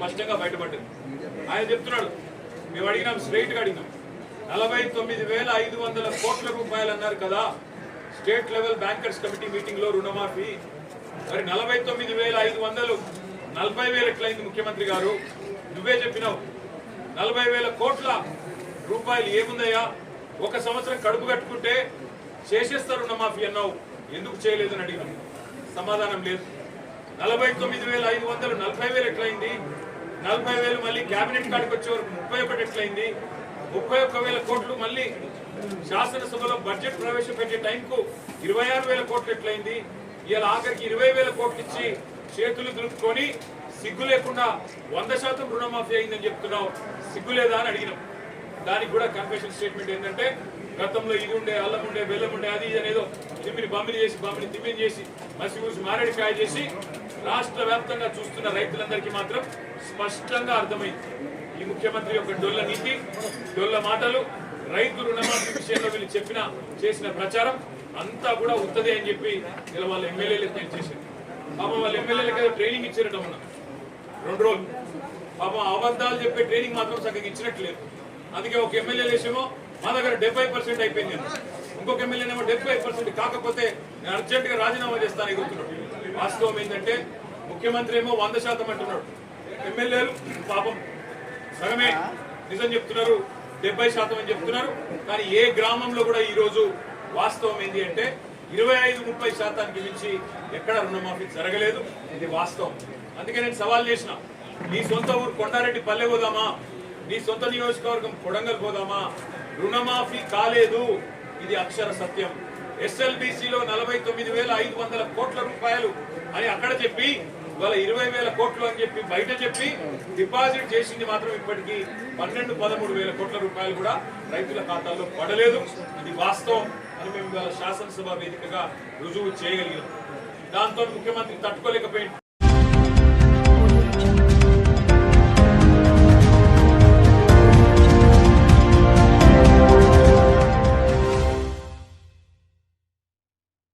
స్పష్టంగా బయటపడ్డాడు ఆయన చెప్తున్నాడు మేము అడిగినాం స్ట్రైట్గా అడిగినాం. నలభై తొమ్మిది వేల ఐదు వందల కోట్ల రూపాయలు అన్నారు కదా స్టేట్ లెవెల్ బ్యాంకర్స్ కమిటీ మీటింగ్లో రుణమాఫీ. మరి నలభై తొమ్మిది వేల ఐదు వందలు నలభై వేలు ఎట్లయింది ముఖ్యమంత్రి గారు? నువ్వే చెప్పినావు. నలభై వేల కోట్ల రూపాయలు ఏముందయ్యా? ఒక సంవత్సరం కడుపు కట్టుకుంటే చేసేస్తారు రుణమాఫీ అన్నావు. ఎందుకు చేయలేదని అడిగాను సమాధానం లేదు. నలభై తొమ్మిది వేల ఐదు వందలు నలభై వేలు ఎట్లయింది? నలభై వేలు మళ్ళీ కేబినెట్ కాడికి వచ్చే వరకు ముప్పై ఒకటి ఎట్లయింది? ముప్పై ఒక్క వేల కోట్లు మళ్ళీ శాసనసభలో బడ్జెట్ ప్రవేశపెట్టే టైంకు ఇరవై ఆరు వేల కోట్లు ఎట్లయింది? ఇవాళ ఆఖరికి ఇరవై వేల కోట్లు ఇచ్చి చేతులు దులుపుకొని సిగ్గు లేకుండా వంద శాతం రుణమాఫీ అయిందని చెప్తున్నావు. సిగ్గు లేదా అని అడిగినాం. దానికి కూడా కన్ఫెషన్ స్టేట్మెంట్ ఏంటంటే గతంలో ఇది ఉండే అల్లం ఉండే బెల్లం ఉండే అది అనేదో తిమ్మిని బమ్మిని చేసి బమ్మిని తిమ్మిని చేసి మసి కూసి మారేడికాయ చేసి రాష్ట్ర వ్యాప్తంగా చూస్తున్న రైతులందరికీ మాత్రం స్పష్టంగా అర్థమైంది. ఈ ముఖ్యమంత్రి యొక్క డొల్ల నీతి డొల్ల మాటలు రైతు రుణమాఫీ విషయంలో వీళ్ళు చెప్పిన చేసిన ప్రచారం అంతా కూడా ఉత్తదే అని చెప్పి ఇలా వాళ్ళ ఎమ్మెల్యేలకు తెలియజేశారు పాపం వాళ్ళ ఎమ్మెల్యేలకు ట్రైనింగ్ ఇచ్చారట మొన్న. రెండు రోజులు. పాపం అబద్ధాలు చెప్పే ట్రైనింగ్ మాత్రం సగం ఇచ్చినట్లేదు అందుకే ఒక ఎమ్మెల్యే వేసేమో మా దగ్గర డెబ్బై పర్సెంట్ అయిపోయింది ఇంకొక ఎమ్మెల్యేనేమో డెబ్బై పర్సెంట్ కాకపోతే నేను అర్జెంట్గా రాజీనామా చేస్తాను ఎగురుతున్నాడు. వాస్తవం ఏంటంటే ముఖ్యమంత్రి ఏమో వంద శాతం అంటున్నాడు. ఎమ్మెల్యేలు పాపం సగమే నిజం చెప్తున్నారు డెబ్బై శాతం అని చెప్తున్నారు. కానీ ఏ గ్రామంలో కూడా ఈ రోజు వాస్తవం ఏంటి అంటే ఇరవై ఐదు ముప్పై శాతానికి మించి ఎక్కడ రుణమాఫీ జరగలేదు. ఇది వాస్తవం. అందుకే నేను సవాల్ చేసిన నీ సొంత ఊరు కొండారెడ్డి పల్లె పోదామా? నీ సొంత నియోజకవర్గం కొడంగల్ పోదామా? రుణమాఫీ కాలేదు. ఇది అక్షర సత్యం. ఎస్ఎల్బిసిలో నలభై తొమ్మిది వేల ఐదు వందల కోట్ల రూపాయలు అని అక్కడ చెప్పి ఇవాళ ఇరవై వేల కోట్లు అని చెప్పి బయట చెప్పి డిపాజిట్ చేసింది మాత్రం ఇప్పటికీ పన్నెండు పదమూడు వేల కోట్ల రూపాయలు కూడా రైతుల ఖాతాల్లో పడలేదు. ఇది వాస్తవం అని మేము ఇవాళ శాసనసభ వేదికగా రుజువు చేయగలిగాం. దాంతో ముఖ్యమంత్రి తట్టుకోలేకపోయింది.